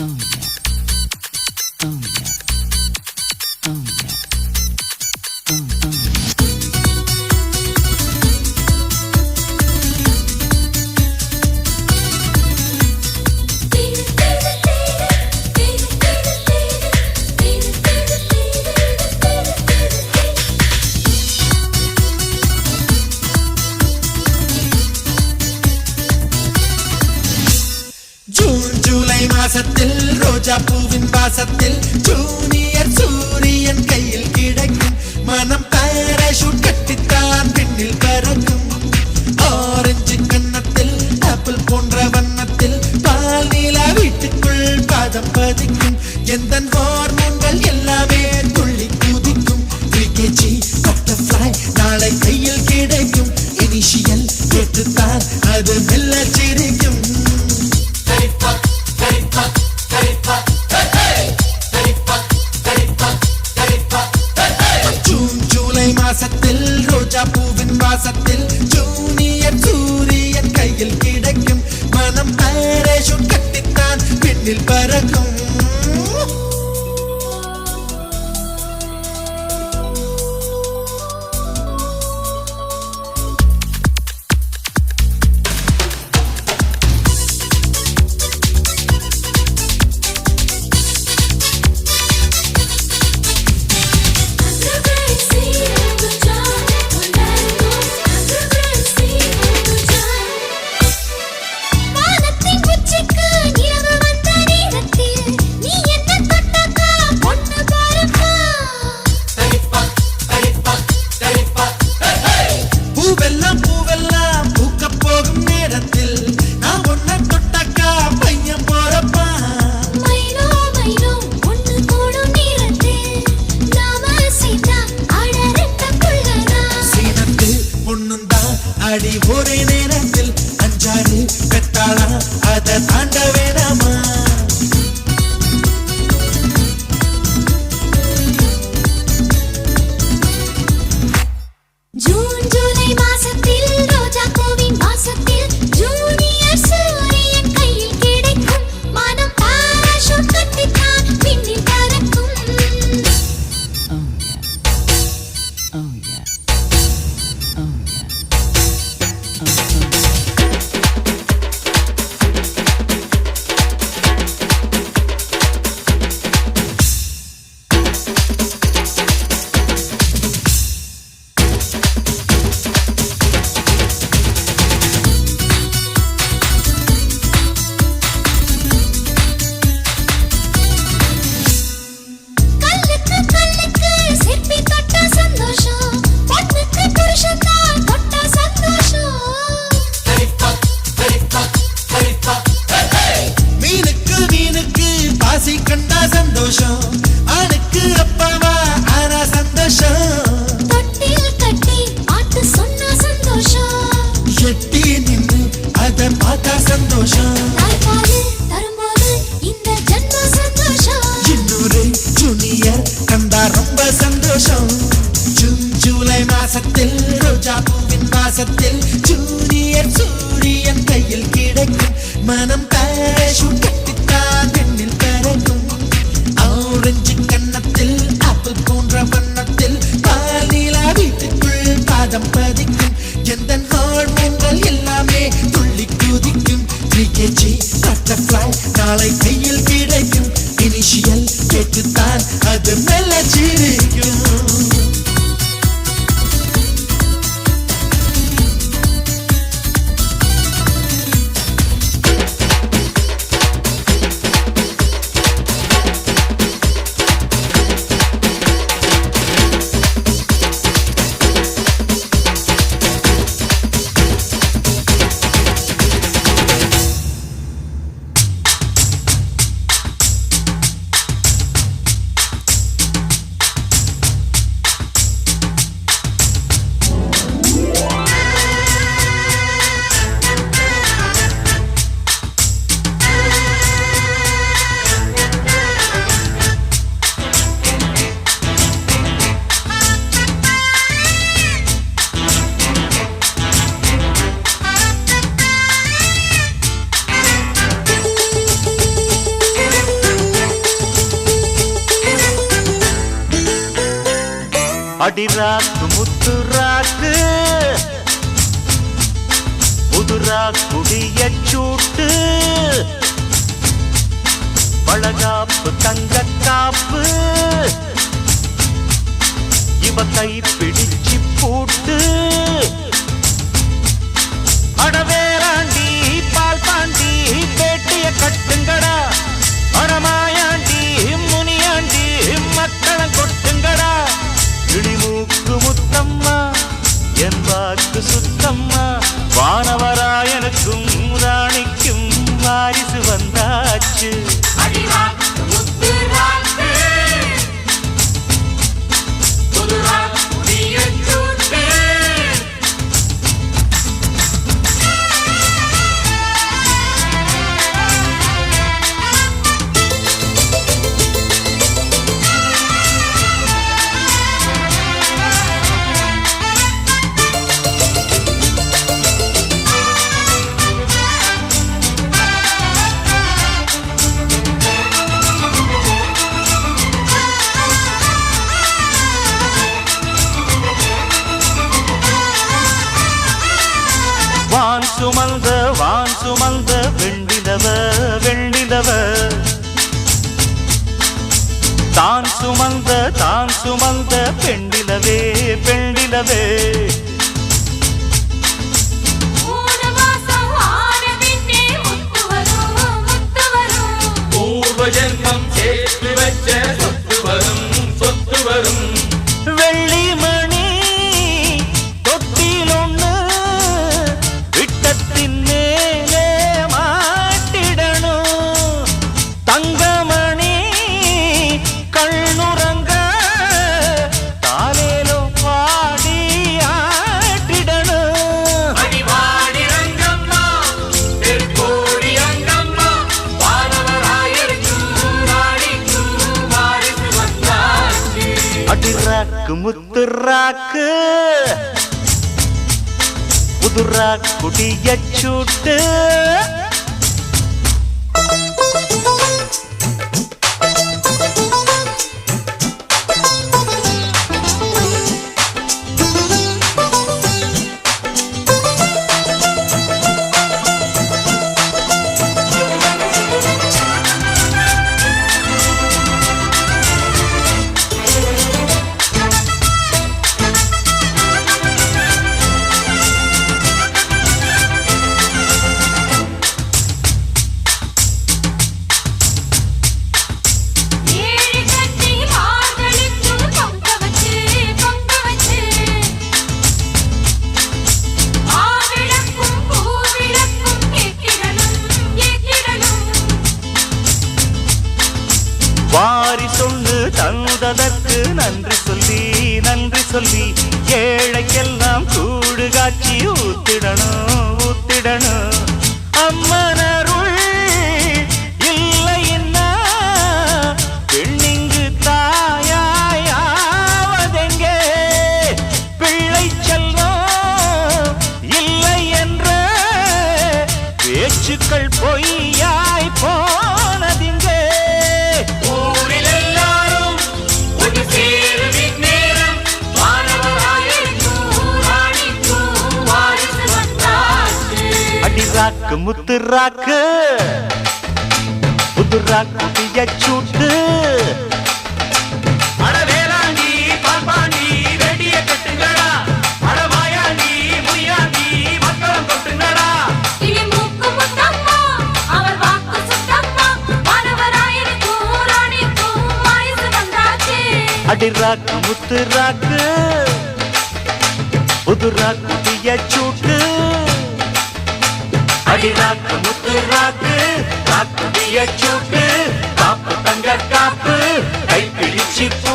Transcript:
song. ராஜா பூவின் வாசத்தில் June சந்தோஷம். ஆணுக்கு அப்பாவா ஆனா சந்தோஷம். தொட்டில் கட்டி ஆட்டு சொன்னா சந்தோஷம். எட்டி நின்று அதை பார்த்தா சந்தோஷம். ரொம்ப சந்தோஷம். ஜூன் ஜூலை மாசத்தில் ரோஜா பூவின் மாசத்தில் ஜூனியர் சூரியன் கையில் கிடைக்கும் மனம் பேஷூட் உள்ளம் பதிக்கும். எந்த ஹார்மோன்கள் எல்லாமே துள்ளி குதிக்கும். ட்ரீகேஜி பட்டர்ஃப்ளை நாளை கையில் கிடைக்கும். இனிஷியல் கேட்டுத்தான் அது மெல்ல சிறு. அடிராக்கு முத்துராக்கு புதுரா குடிய சூட்டு. பழகாப்பு தங்க காப்பு. இவ கை பிடிச்சு பூட்டு. you. சுமந்த தான் சுமந்த பெண்டிலவே பெண்டிலவே. பூர்வ ஜென்மம் சேர்த்து வச்ச புதுரா சூட்டு. சொல்லு தந்ததற்கு நன்றி சொல்லி நன்றி சொல்லி ஏழைக்கெல்லாம் கூடு காட்சி ஊத்திடணும் ஊத்திடணும். அம்மனருள் இல்லைன்னா பெண்ணிங்கு தாயாயாவதெங்கே? பிள்ளை செல்வம் இல்லை என்ற பேச்சுக்கள் அடிராக்கு முத்துராக்கு. புதுராக்கு சூட்டு அடவேலாண்டி பால்பாண்டி வெடிய கட்டுங்கடா. அடமாயாண்டி முனியாண்டி மக்களம் கொட்டுங்கடா. இனி மூக்கு முத்தம்மா அவர் வாக்கு சுத்தம்மா மாணவராயனுக்கும் சூட்டு ராக்கு காப்பு தங்க காப்பு கை பிடிச்சு பூ